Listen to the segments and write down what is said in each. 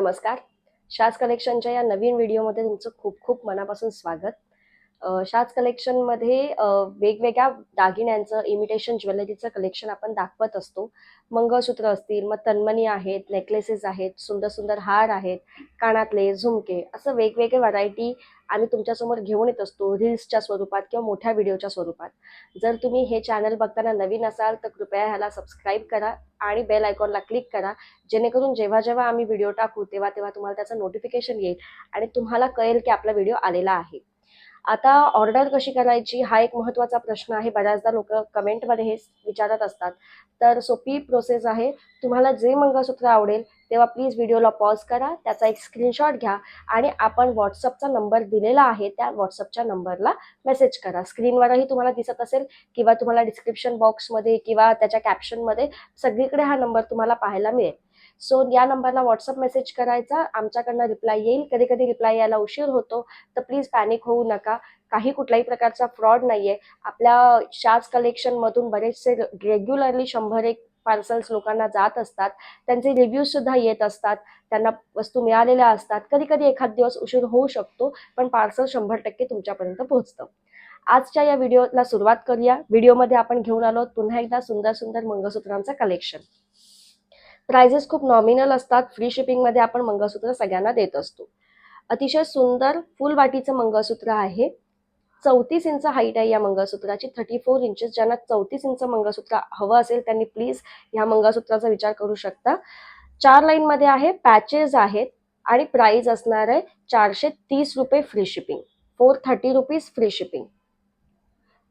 नमस्कार. शास कलेक्शनच्या या नवीन व्हिडिओमध्ये तुमचं खूप खूप मनापासून स्वागत. शाज कलेक्शनमध्ये वेगवेगळ्या दागिन्यांचं इमिटेशन ज्वेलरीचं कलेक्शन आपण दाखवत असतो. मंगळसूत्र असतील मग तन्मणी आहेत नेकलेसेस आहेत सुंदर सुंदर हार आहेत कानातले झुमके असं वेगवेगळे व्हरायटी आम्ही तुमच्यासमोर घेऊन येत असतो रील्सच्या स्वरूपात किंवा मोठ्या व्हिडिओच्या स्वरूपात. जर तुम्ही हे चॅनल बघताना नवीन असाल तर कृपया ह्याला सबस्क्राईब करा आणि बेल आयकॉनला क्लिक करा. जेणेकरून जेव्हा जेव्हा आम्ही व्हिडिओ टाकू तेव्हा तेव्हा तुम्हाला त्याचं नोटिफिकेशन येईल आणि तुम्हाला कळेल की आपला व्हिडिओ आलेला आहे. आता ऑर्डर कशी करायची? हा एक महत्त्वाचा प्रश्न आहे. बऱ्याचदा लोक कमेंटमध्ये हे विचारत असतात. तर सोपी प्रोसेस आहे. तुम्हाला जे मंगळसूत्र आवडेल तेव्हा प्लीज व्हिडिओला पॉज करा. त्याचा एक स्क्रीनशॉट घ्या आणि आपण व्हॉट्सअपचा नंबर दिलेला आहे त्या व्हॉट्सअपच्या नंबरला मेसेज करा. स्क्रीनवरही तुम्हाला दिसत असेल किंवा तुम्हाला डिस्क्रिप्शन बॉक्समध्ये किंवा त्याच्या कॅप्शनमध्ये सगळीकडे हा नंबर तुम्हाला पाहायला मिळेल. सो या नंबरला व्हॉट्सअप मेसेज करायचा. आमच्याकडनं रिप्लाय येईल. कधी कधी रिप्लाय यायला उशीर होतो. तर प्लीज पॅनिक होऊ नका. काही कुठल्याही प्रकारचा फ्रॉड नाहीये. आपल्या शाज कलेक्शनमधून बरेचसे रेग्युलरली शंभर एक पार्सल्स लोकांना जात असतात. त्यांचे रिव्ह्यूज सुद्धा येत असतात. त्यांना वस्तू मिळालेल्या असतात. कधी कधी एखाद दिवस उशीर होऊ शकतो पण पार्सल शंभर टक्के तुमच्यापर्यंत पोहोचतं. आजच्या या व्हिडिओला सुरुवात करूया. व्हिडिओमध्ये आपण घेऊन आलो पुन्हा एकदा सुंदर सुंदर मंगळसूत्रांचं कलेक्शन प्राइजेस खूप नॉमिनल असतात. फ्री शिपिंगमध्ये आपण मंगळसूत्र सगळ्यांना देत असतो. अतिशय सुंदर फुल वाटीचं मंगळसूत्र आहे. चौतीस इंच हाईट आहे या मंगळसूत्राची. थर्टी फोर इंचेस ज्यांना चौतीस इंच मंगळसूत्र हवं असेल त्यांनी प्लीज ह्या मंगळसूत्राचा विचार करू शकता. चार लाईनमध्ये आहे पॅचेस आहेत आणि प्राइस असणार आहे चारशे तीस रुपये free shipping four thirty rupees free shipping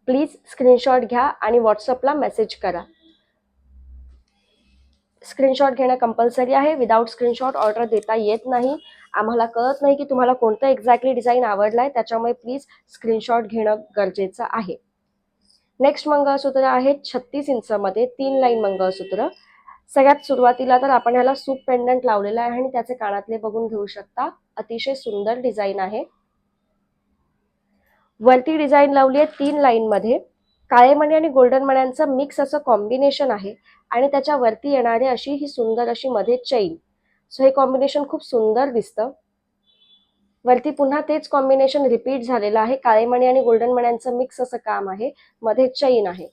please screenshot घ्या आणि व्हॉट्सअपला मेसेज करा. स्क्रीनशॉट घेणं कंपल्सरी आहे. विदाऊट स्क्रीनशॉट ऑर्डर देता येत नाही. आम्हाला कळत नाही की तुम्हाला कोणतं एक्झॅक्टली डिझाईन आवडला आहे त्याच्यामुळे प्लीज स्क्रीनशॉट घेणं गरजेचं आहे. नेक्स्ट मंगळसूत्र आहे छत्तीस इंचमध्ये तीन लाईन मंगळसूत्र. सगळ्यात सुरुवातीला तर आपण ह्याला सूप पेंडंट लावलेला आहे आणि त्याचे कानातले बघून घेऊ शकता. अतिशय सुंदर डिझाईन आहे. वरती डिझाईन लावली आहे तीन लाईनमध्ये काळे मणी आणि गोल्डन मण्यांचं मिक्स असं कॉम्बिनेशन आहे आणि त्याच्यावरती येणारी अशी ही सुंदर अशी मध्ये चैन सो हे कॉम्बिनेशन खूप सुंदर दिसतं. वरती पुन्हा तेच कॉम्बिनेशन रिपीट झालेलं आहे. काळे मणी आणि गोल्डन मण्यांचं मिक्स असं काम आहे. मध्ये चैन आहे.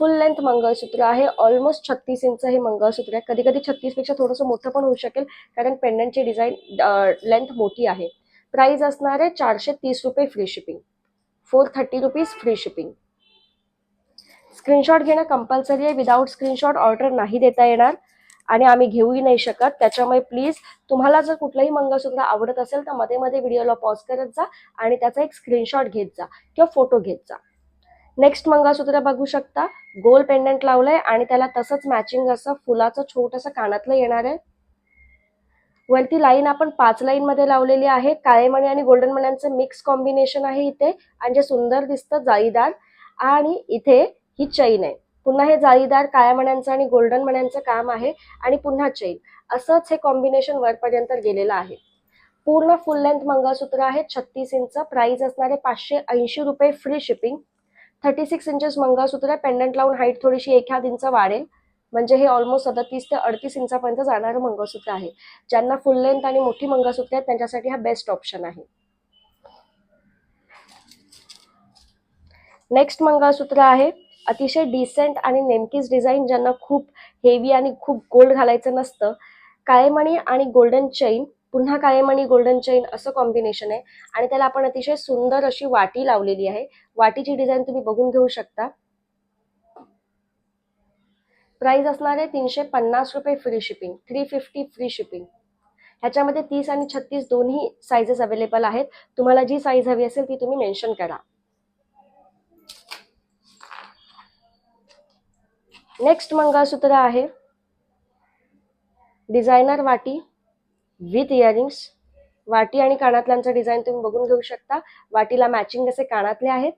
फुल लेंथ मंगळसूत्र आहे. ऑलमोस्ट छत्तीस इंच हे मंगळसूत्र आहे. कधी कधी छत्तीसपेक्षा थोडंसं मोठं पण होऊ शकेल कारण पेंडंटची डिझाईन लेंथ मोठी आहे. प्राइस असणार आहे चारशे तीस रुपये free shipping four thirty rupees free shipping screenshot घेणं कंपल्सरी आहे. विदाऊट स्क्रीनशॉट ऑर्डर नाही देता येणार. आणि आम्ही घेऊही नाही शकत. त्याच्यामुळे प्लीज तुम्हाला जर कुठलंही मंगळसूत्र आवडत असेल तर मध्ये मध्ये व्हिडिओला पॉज करत जा आणि त्याचा एक स्क्रीनशॉट घेत जा किंवा फोटो घेत जा. नेक्स्ट मंगळसूत्र बघू शकता. गोल पेंडंट लावलंय आणि त्याला तसंच मॅचिंग असं फुलाचं छोटंसं कानातलं येणार आहे. वरती लाईन आपण पाच लाईन मध्ये लावलेली आहे. काळे मणी आणि गोल्डन मण्यांचं मिक्स कॉम्बिनेशन आहे इथे. आणि जे सुंदर दिसतं जाळीदार. आणि इथे ही चैन आहे. पुन्हा हे जाळीदार काळ्या मण्यांचं आणि गोल्डन मण्यांचं काम आहे आणि पुन्हा चैन असंच हे कॉम्बिनेशन वरपर्यंत गेलेलं आहे. पूर्ण फुल लेंथ मंगळसूत्र आहे छत्तीस इंच. प्राइस असणारे पाचशे ऐंशी रुपये free shipping thirty six inches मंगळसूत्र पेंडंट लावून हाईट थोडीशी एखाद इंच वाढेल. म्हणजे हे ऑलमोस्ट सदतीस ते अडतीस इंचापर्यंत जाणारं मंगळसूत्र आहे. ज्यांना फुल लेंथ आणि मोठी मंगळसूत्र आहेत त्यांच्यासाठी हा बेस्ट ऑप्शन आहे. नेक्स्ट मंगळसूत्र आहे अतिशय डिसेंट आणि नेमकीच डिझाईन ज्यांना खूप हेवी आणि खूप गोल्ड घालायचं नसतं काळेमणी आणि गोल्डन चैन पुन्हा काळेमणी गोल्डन चैन असं कॉम्बिनेशन आहे. आणि त्याला आपण अतिशय सुंदर अशी वाटी लावलेली आहे. वाटीची डिझाईन तुम्ही बघून घेऊ शकता. प्राइस असणार आहे तीनशे पन्नास रुपये free shipping three fifty free shipping ह्याच्यामध्ये तीस आणि छत्तीस दोन्ही साईजेस अवेलेबल आहेत. तुम्हाला जी साईज हवी असेल ती तुम्ही मेन्शन करा. नेक्स्ट मंगळसूत्र आहे. डिझायनर वाटी विथ इयरिंग्स वाटी आणि कानातल्यांचं डिझाईन तुम्ही बघून घेऊ शकता. वाटीला मॅचिंग असे कानातले आहेत.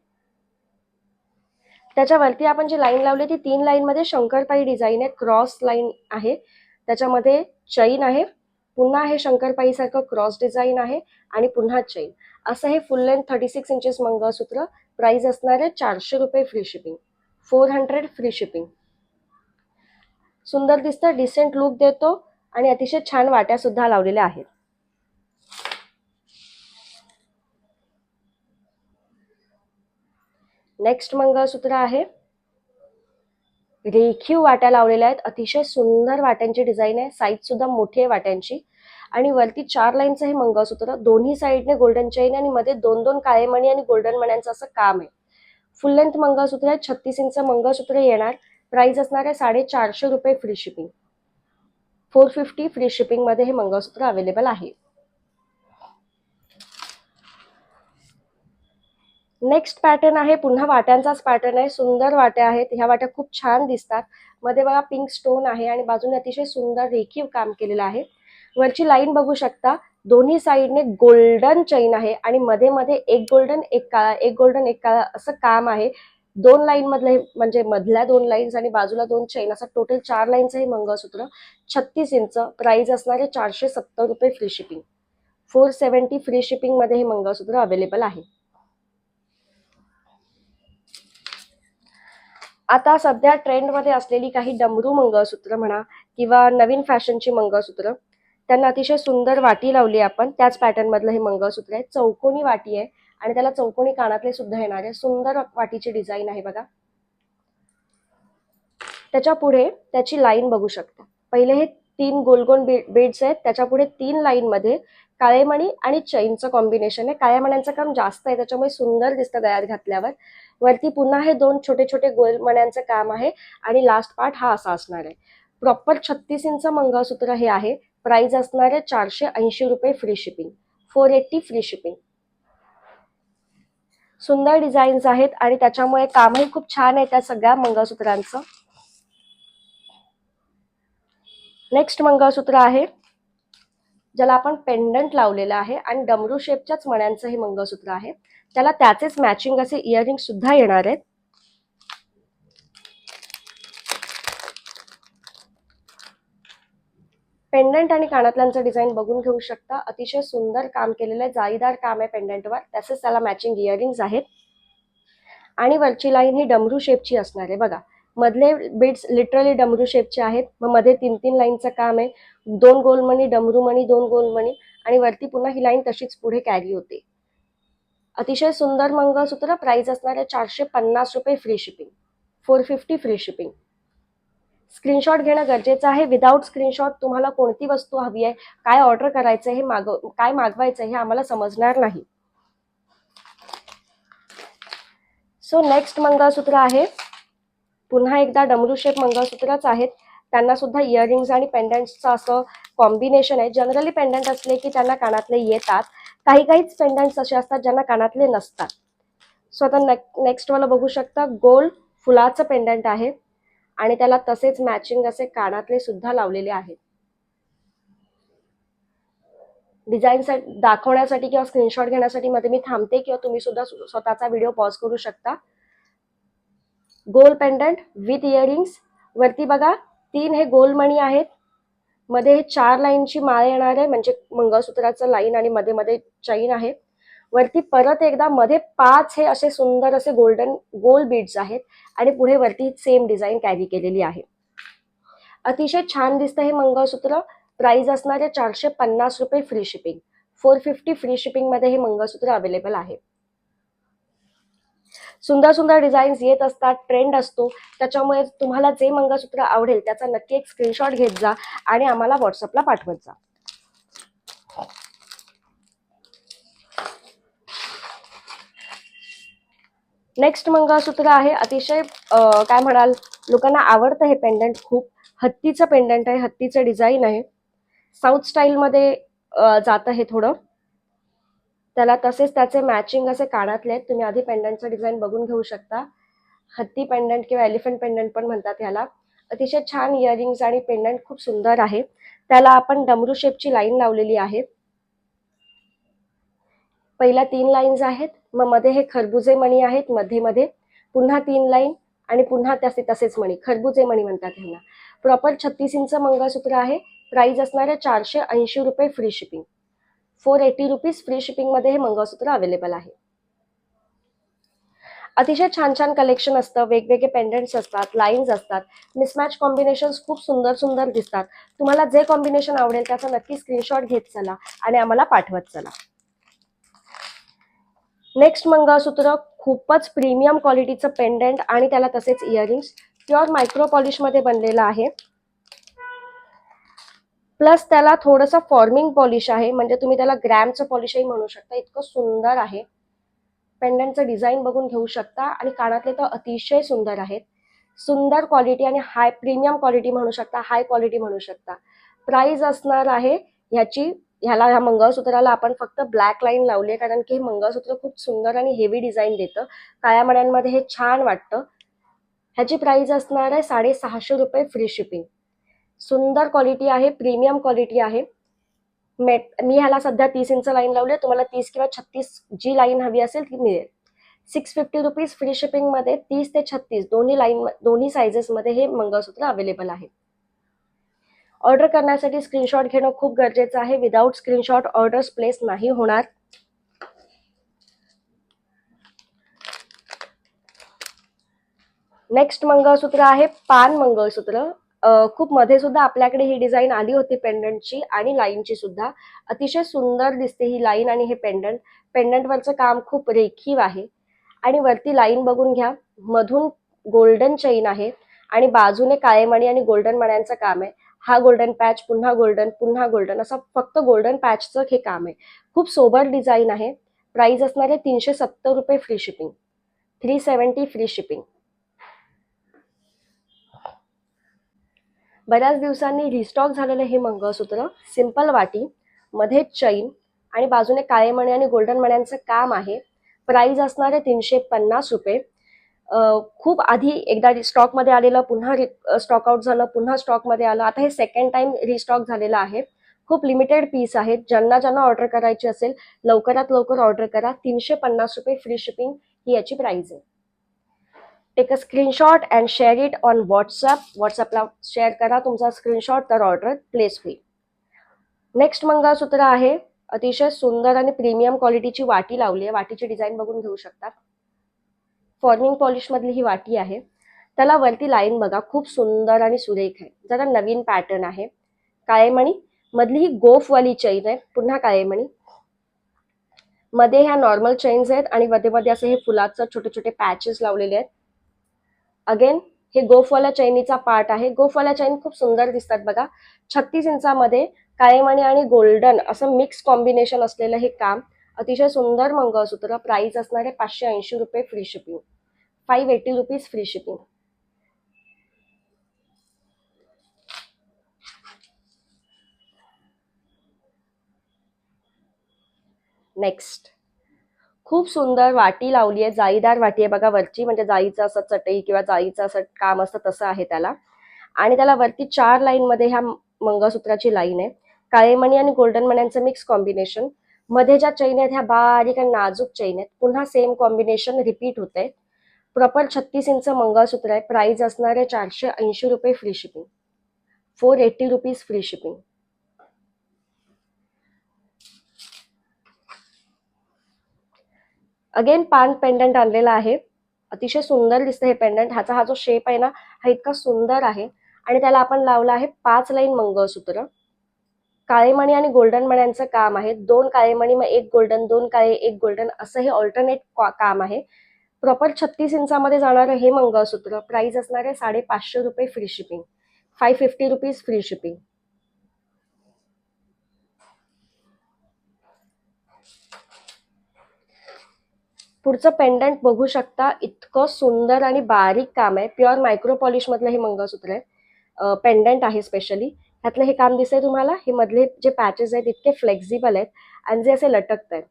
त्याच्यावरती आपण जी लाईन लावली ती तीन लाईनमध्ये शंकरपाई डिझाईन आहे. क्रॉस लाईन आहे. त्याच्यामध्ये चैन आहे. पुन्हा हे शंकरपाई सारखं क्रॉस डिझाईन आहे आणि पुन्हा चैन असं हे full length thirty six inches मंगळसूत्र. प्राइस असणार आहे चारशे रुपये free shipping four hundred free shipping सुंदर दिसतं डिसेंट लुक देतो आणि अतिशय छान वाट्या सुद्धा लावलेल्या आहेत. नेक्स्ट मंगळसूत्र आहे. रेखीव वाट्या लावलेल्या आहेत. अतिशय सुंदर वाट्यांची डिझाईन आहे. साईज सुद्धा मोठी आहे वाट्यांची. आणि वरती चार लाईनचं हे मंगळसूत्र. दोन्ही साईडने गोल्डन चेन आणि मध्ये दोन दोन काळे मणी आणि गोल्डन मण्यांचं असं काम आहे. फुल लेंथ मंगळसूत्र आहे. छत्तीस इंच मंगळसूत्र येणार. प्राइस असणार आहे साडेचारशे रुपये free shipping four fifty free शिपिंगमध्ये हे मंगळसूत्र अवेलेबल आहे. नेक्स्ट पॅटर्न आहे पुन्हा वाट्यांचाच पॅटर्न आहे. सुंदर वाट्या आहेत. ह्या वाट्या खूप छान दिसतात. मध्ये बघा पिंक स्टोन आहे आणि बाजूने अतिशय सुंदर रेखीव काम केलेलं आहे. वरची लाईन बघू शकता. दोन्ही साईडने गोल्डन चैन आहे आणि मध्ये मध्ये एक गोल्डन एक काळा एक गोल्डन एक काळा असं काम आहे. दोन लाईन मधले म्हणजे मधल्या दोन लाईन्स आणि बाजूला दोन चैन असं टोटल चार लाईनचं हे मंगळसूत्र. छत्तीस इंच प्राइस असणारे चारशे सत्तर रुपये free shipping four seventy free शिपिंगमध्ये हे मंगळसूत्र अवेलेबल आहे. आता सध्या ट्रेंडमध्ये असलेली काही डमरू मंगळसूत्र म्हणा किंवा नवीन फॅशनची मंगळसूत्र त्यांना अतिशय सुंदर वाटी लावली आपण. त्याच पॅटर्नमधलं हे मंगळसूत्र आहे. चौकोनी वाटी आहे. आणि त्याला चौकोनी कानातले सुद्धा येणार आहे सुंदर वाटीची डिझाईन आहे बघा. त्याच्या पुढे त्याची लाईन बघू शकता. पहिले हे तीन गोल गोल बीड्स आहेत. त्याच्या पुढे तीन लाईनमध्ये काळेमणी आणि चैनचं कॉम्बिनेशन आहे. काळ्या काम जास्त आहे त्याच्यामुळे सुंदर दिसतं गळ्यात घातल्यावर. वरती पुन्हा हे दोन छोटे छोटे गोल मण्यांचं काम आहे आणि लास्ट पार्ट हा असा असणार आहे. प्रॉपर छत्तीस इंच मंगळसूत्र हे आहे. प्राइस असणार आहे चारशे ऐंशी रुपये free shipping four eighty free shipping सुंदर डिझाईन्स आहेत आणि त्याच्यामुळे कामही खूप छान आहे त्या सगळ्या मंगळसूत्रांचं. नेक्स्ट मंगळसूत्र आहे ज्याला आपण पेंडंट लावलेलं आहे आणि डमरू शेपच्याच मण्यांचं हे मंगळसूत्र आहे. त्याला त्याचेच मॅचिंग असे इयरिंग सुद्धा येणार आहेत. पेंडंट आणि कानातल्यांचं डिझाईन बघून घेऊ शकता. अतिशय सुंदर काम केलेलं आहे. जाळीदार काम आहे पेंडंटवर. तसेच त्याला मॅचिंग इयरिंग्स आहेत. आणि वरची लाईन ही डमरू शेपची असणार आहे. बघा मधले बीड्स लिटरली डमरू शेपचे आहेत. मग मध्ये तीन तीन लाईनचं काम आहे. दोन गोलमणी डमरू मणी दोन गोलमणी. आणि वरती पुन्हा ही लाईन तशीच पुढे कॅरी होते. अतिशय सुंदर मंगळसूत्र. प्राइस असणार आहे चारशे पन्नास रुपये free shipping four fifty free shipping screenshot घेणं गरजेचं आहे. विदाऊट स्क्रीनशॉट तुम्हाला कोणती वस्तू हवी आहे? काय ऑर्डर करायचं हे माग काय मागवायचं हे आम्हाला समजणार नाही. सो नेक्स्ट मंगळसूत्र आहे. पुन्हा एकदा डमरू शेप मंगळसूत्रच आहेत त्यांना सुद्धा इयरिंग्स आणि पेंडंट्सचं असं कॉम्बिनेशन आहे. जनरली पेंडंट असले की त्यांना कानातले येतात. काही काहीच पेंडंट्स असे असतात ज्यांना कानातले नसतात. सो आता नेक्स्टवाला बघू शकता. गोल्ड फुलाचं पेंडंट आहे. आणि त्याला तसेच मॅचिंग असे कानातले सुद्धा लावलेले आहेत. डिझाईन दाखवण्यासाठी किंवा स्क्रीनशॉट घेण्यासाठी मध्ये मी थांबते किंवा तुम्ही सुद्धा स्वतःचा व्हिडिओ पॉज करू शकता. गोल पेंडंट विथ इयरिंग्स वरती बघा तीन हे गोल मणी आहेत. मध्ये हे चार लाईनची माळ येणार आहे म्हणजे मंगळसूत्राचं लाईन आणि मध्ये मध्ये चैन आहे. वरती परत एकदा मध्ये पाच हे असे सुंदर असे गोल्डन गोल बीड्स आहेत आणि पुढे वरती सेम डिझाईन कॅरी केलेली आहे. अतिशय छान दिसतं हे मंगळसूत्र. प्राइस असणार आहे चारशे पन्नास रुपये free shipping four fifty free शिपिंगमध्ये हे मंगळसूत्र अवेलेबल आहे. सुंदर सुंदर डिझाईन्स येत असतात ट्रेंड असतो. त्याच्यामुळे तुम्हाला जे मंगळसूत्र आवडेल त्याचा नक्की एक स्क्रीनशॉट घेत जा आणि आम्हाला व्हॉट्सअपला पाठवत जा. नेक्स्ट मंगळसूत्र आहे. अतिशय काय म्हणाल? लोकांना आवडतं हे पेंडंट खूप हत्तीचं पेंडंट आहे. हत्तीचं डिझाईन आहे. साऊथ स्टाईलमध्ये जातं हे थोडं. त्याला तसेच त्याचे मॅचिंग असे कानातले आहेत. तुम्ही आधी पेंडंटचं डिझाईन बघून घेऊ शकता. हत्ती पेंडंट किंवा एलिफंट पेंडंट पण म्हणतात ह्याला. अतिशय छान इयरिंग्स आणि पेंडंट खूप सुंदर आहे. त्याला आपण डमरू शेपची लाईन लावलेली आहे. पहिल्या तीन लाईन्स आहेत. मग मध्ये हे खरबुजे मणी आहेत मध्ये मध्ये पुन्हा तीन लाईन आणि पुन्हा तसे तसेच मणी. खरबुजे मणी म्हणतात ह्यांना. प्रॉपर छत्तीस इंच मंगळसूत्र आहे. प्राइस असणार आहे चारशे ऐंशी रुपये free shipping four eighty rupees free शिपिंगमध्ये हे मंगळसूत्र अवेलेबल आहे. अतिशय छान छान कलेक्शन असतं. वेगवेगळे पेंडंट्स असतात लाईन्स असतात. मिसमॅच कॉम्बिनेशन्स खूप सुंदर सुंदर दिसतात. तुम्हाला जे कॉम्बिनेशन आवडेल त्याचा नक्की स्क्रीनशॉट घेत चला आणि आम्हाला पाठवत चला. नेक्स्ट मंगळसूत्र खूपच प्रीमियम क्वालिटीचं पेंडंट आणि त्याला तसेच इयरिंग्स प्युअर मायक्रो पॉलिशमध्ये बनलेलं आहे. प्लस त्याला थोडंसं फॉर्मिंग पॉलिश आहे. म्हणजे तुम्ही त्याला ग्रॅमचं पॉलिशही म्हणू शकता. इतकं सुंदर आहे. पेंडंटचं डिझाईन बघून घेऊ शकता. आणि कानातले तर अतिशय सुंदर आहेत. सुंदर क्वालिटी आणि हाय प्रीमियम क्वालिटी म्हणू शकता. हाय क्वालिटी म्हणू शकता. प्राईज असणार आहे ह्याची ह्याला ह्या मंगळसूत्राला आपण फक्त ब्लॅक लाईन लावली आहे कारण की हे मंगळसूत्र खूप सुंदर आणि हेवी डिझाईन देतं. काळ्या मड्यांमध्ये हे छान वाटतं. ह्याची प्राइस असणार आहे साडेसहाशे रुपये फ्री शिपिंग सुंदर क्वालिटी आहे प्रीमियम क्वालिटी आहे. मेट मी ह्याला सध्या तीस इंच लाईन लावली आहे. तुम्हाला तीस किंवा छत्तीस जी लाईन हवी असेल ती मिळेल. सिक्स फिफ्टी रुपीज फ्री शिपिंगमध्ये तीस ते छत्तीस दोन्ही लाईन दोन्ही सायझेसमध्ये हे मंगळसूत्र अवेलेबल आहे. ऑर्डर करण्यासाठी स्क्रीनशॉट घेणं खूप गरजेचं आहे. विदाऊट स्क्रीनशॉट ऑर्डर्स प्लेस नाही होणार. नेक्स्ट मंगळसूत्र आहे पान मंगळसूत्र. खूप मध्ये सुद्धा आपल्याकडे ही डिझाईन आली होती पेंडंटची आणि लाईनची सुद्धा. अतिशय सुंदर दिसते ही लाईन आणि हे पेंडंट पेंडंटवरचं काम खूप रेखीव आहे. आणि वरती लाईन बघून घ्या. मधून गोल्डन चेन आहे. आणि बाजूने काळे मणी आणि गोल्डन मण्यांचं काम आहे. हा गोल्डन पॅच पुन्हा गोल्डन पुन्हा गोल्डन असं फक्त गोल्डन पॅचचं हे काम आहे. खूप सोबर डिझाईन आहे. प्राइस असणार आहे तीनशे सत्तर रुपये free shipping three seventy free shipping बऱ्याच दिवसांनी रिस्टॉक झालेलं हे मंगळसूत्र सिंपल वाटी मध्ये चैन आणि बाजूने काळे मणी आणि गोल्डन मण्यांचं काम आहे. प्राइस असणार आहे तीनशे पन्नास रुपये. खूप आधी एकदा स्टॉकमध्ये आलेलं पुन्हा स्टॉक आउट झालं पुन्हा स्टॉकमध्ये आलं. आता हे सेकंड टाइम रिस्टॉक झालेलं आहे. खूप लिमिटेड पीस आहेत. ज्यांना ज्यांना ऑर्डर करायची असेल लवकरात लवकर ऑर्डर करा. तीनशे पन्नास रुपये फ्री शिपिंग ही याची प्राइस आहे. Take a screenshot and share it on WhatsApp व्हॉट्सअपला शेअर करा. तुमचा स्क्रीनशॉट तर ऑर्डर प्लेस होईल. नेक्स्ट मंगळसूत्र आहे. अतिशय सुंदर आणि प्रीमियम क्वालिटीची वाटी लावली आहे. वाटीची डिझाईन बघून घेऊ शकता. फॉर्मिंग पॉलिशमधली ही वाटी आहे. त्याला वरती लाईन बघा खूप सुंदर आणि सुरेख आहे. जरा नवीन पॅटर्न आहे. काळेमणी मधली ही गोफवाली चैन आहे. पुन्हा काळेमणी. मध्ये ह्या नॉर्मल चेन्स आहेत आणि मध्ये मध्ये असे हे फुलाचं छोटे छोटे पॅचेस लावलेले आहेत. अगेन हे गोफवाल्या चैनीचा पार्ट आहे. गोफवाल्या चैन खूप सुंदर दिसतात बघा. छत्तीस इंचामध्ये काळेमणी आणि गोल्डन असं मिक्स कॉम्बिनेशन असलेलं हे काम अतिशय सुंदर मंगळसूत्र प्राईस असणारे पाचशे ऐंशी रुपये free shipping five eighty rupees free shipping next खूप सुंदर वाटी लावली आहे. जाळीदार वाटी आहे बघा वरची. म्हणजे जाळीचं असं चटई किंवा जाळीचं असं काम असतं तसं आहे त्याला. आणि त्याला वरती चार लाईन मध्ये ह्या मंगळसूत्राची लाईन आहे. काळे मणी आणि गोल्डन मण्यांचं मिक्स कॉम्बिनेशन मध्ये ज्या चैन आहेत ह्या बारीक आणि नाजूक चैन आहेत पुन्हा सेम कॉम्बिनेशन रिपीट होत आहे प्रॉपर छत्तीस इंच मंगळसूत्र आहे प्राइस असणार आहे चारशे ऐंशी रुपये free shipping four eighty rupees free shipping again पान पेंडंट आणलेला आहे. अतिशय सुंदर दिसतं हे पेंडंट ह्याचा हा जो शेप आहे ना हा इतका सुंदर आहे. आणि त्याला आपण लावला आहे पाच लाईन मंगळसूत्र. काळेमणी आणि गोल्डन मण्यांचं काम आहे. दोन काळेमणी मग एक गोल्डन दोन काळे एक गोल्डन असं हे ऑल्टरनेट काम आहे. प्रॉपर छत्तीस इंचामध्ये जाणारं हे मंगळसूत्र प्राइस असणार आहे साडेपाचशे रुपये free shipping five fifty rupees free shipping पुढचं पेंडंट बघू शकता. इतकं सुंदर आणि बारीक काम आहे. प्युअर मायक्रो पॉलिशमधलं हे मंगळसूत्र आहे. पेंडंट आहे स्पेशली ह्यातलं हे काम दिसतंय तुम्हाला? हे मधले जे पॅचेस आहेत इतके फ्लेक्झिबल आहेत आणि जे असे लटकत आहेत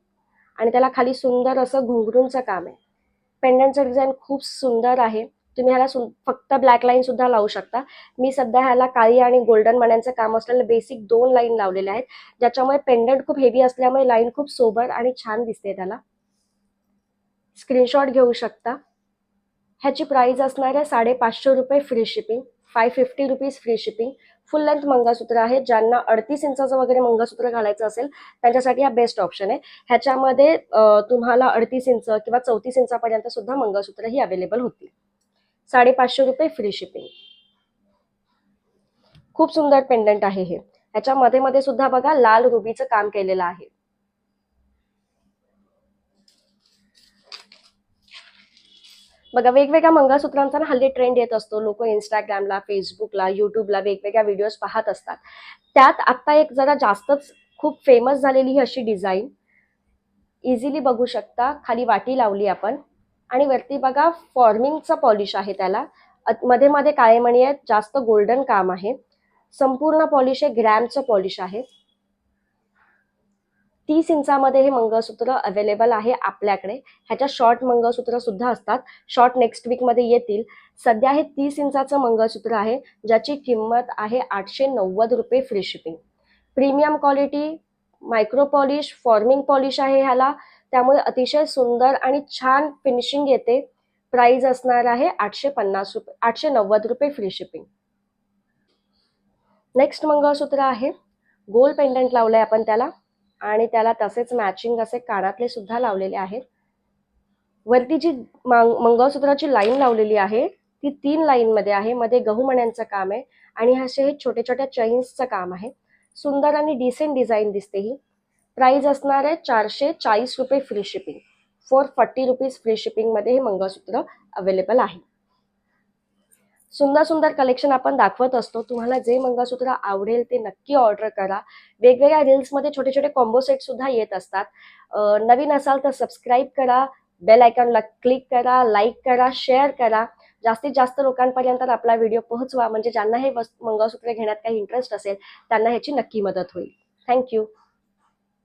आणि त्याला खाली सुंदर असं घुंगरूंचं काम आहे. पेंडंटचं डिझाईन खूप सुंदर आहे. तुम्ही ह्याला सु फक्त ब्लॅक लाईन सुद्धा लावू शकता. मी सध्या ह्याला काळी आणि गोल्डन मण्यांचं काम असलेलं बेसिक दोन लाईन लावलेले आहेत. ज्याच्यामुळे पेंडंट खूप हेवी असल्यामुळे लाईन खूप सोबर आणि छान दिसते त्याला. स्क्रीनशॉट घेऊ शकता. ह्याची प्राइस असणार आहे साडेपाचशे रुपये free shipping five fifty rupees free shipping full length मंगळसूत्र आहे. ज्यांना अडतीस इंचाचं वगैरे मंगळसूत्र घालायचं असेल त्यांच्यासाठी हा बेस्ट ऑप्शन आहे. ह्याच्यामध्ये तुम्हाला अडतीस इंच किंवा चौतीस इंचापर्यंत सुद्धा मंगळसूत्र ही अवेलेबल होतील. साडेपाचशे रुपये फ्री शिपिंग खूप सुंदर पेंडंट आहे हे. ह्याच्या मध्ये मध्ये सुद्धा बघा लाल रुबीचं काम केलेलं आहे. बघा वेगवेगळ्या मंगळसूत्रांचा ना हल्ली ट्रेंड येत असतो. लोक इंस्टाग्रामला फेसबुकला युट्यूबला वेगवेगळ्या व्हिडिओज पाहत असतात. त्यात आत्ता एक जरा जास्तच खूप फेमस झालेली ही अशी डिझाईन इझिली बघू शकता. खाली वाटी लावली आपण. आणि वरती बघा फॉर्मिंगचं पॉलिश आहे त्याला. मध्ये मध्ये काळेमणी आहेत. जास्त गोल्डन काम आहे. संपूर्ण पॉलिश आहे ग्रॅमचं पॉलिश आहे. तीस इंचामध्ये हे मंगळसूत्र अवेलेबल आहे आपल्याकडे. ह्याच्या शॉर्ट मंगळसूत्र सुद्धा असतात. शॉर्ट नेक्स्ट वीकमध्ये येतील. सध्या हे तीस इंचाचं मंगळसूत्र आहे ज्याची किंमत आहे आठशे नव्वद रुपये free shipping premium quality micro polish forming polish आहे ह्याला. त्यामुळे अतिशय सुंदर आणि छान फिनिशिंग येते. प्राइस असणार आहे आठशे पन्नास रुपये आठशे नव्वद रुपये फ्री शिपिंग नेक्स्ट मंगळसूत्र आहे. गोल पेंडंट लावलंय आपण त्याला. आणि त्याला तसेच मॅचिंग असे कानातले सुद्धा लावलेले आहेत. वरती जी मंगळसूत्राची लाईन लावलेली आहे ती तीन लाईन मध्ये आहे. मध्ये गहूमण्यांचं काम आहे आणि असे हे छोटे छोट्या चैन्सचं काम आहे. सुंदर आणि डिसेंट डिझाईन दिसते ही. प्राइस असणार आहे चारशे चाळीस रुपये free shipping four forty rupees free शिपिंगमध्ये हे मंगळसूत्र अवेलेबल आहे. सुंदर सुंदर कलेक्शन आपण दाखवत असतो. तुम्हाला जे मंगळसूत्र आवडेल ते नक्की ऑर्डर करा. वेगवेगळ्या रील्समध्ये छोटे छोटे कॉम्बो सेट सुद्धा येत असतात. नवीन असाल तर सबस्क्राईब करा. बेल आयकॉनला क्लिक करा लाईक करा शेअर करा. जास्तीत जास्त लोकांपर्यंत आपला व्हिडिओ पोहोचवा. म्हणजे ज्यांना हे मंगळसूत्र घेण्यात काही इंटरेस्ट असेल त्यांना ह्याची नक्की मदत होईल. थँक्यू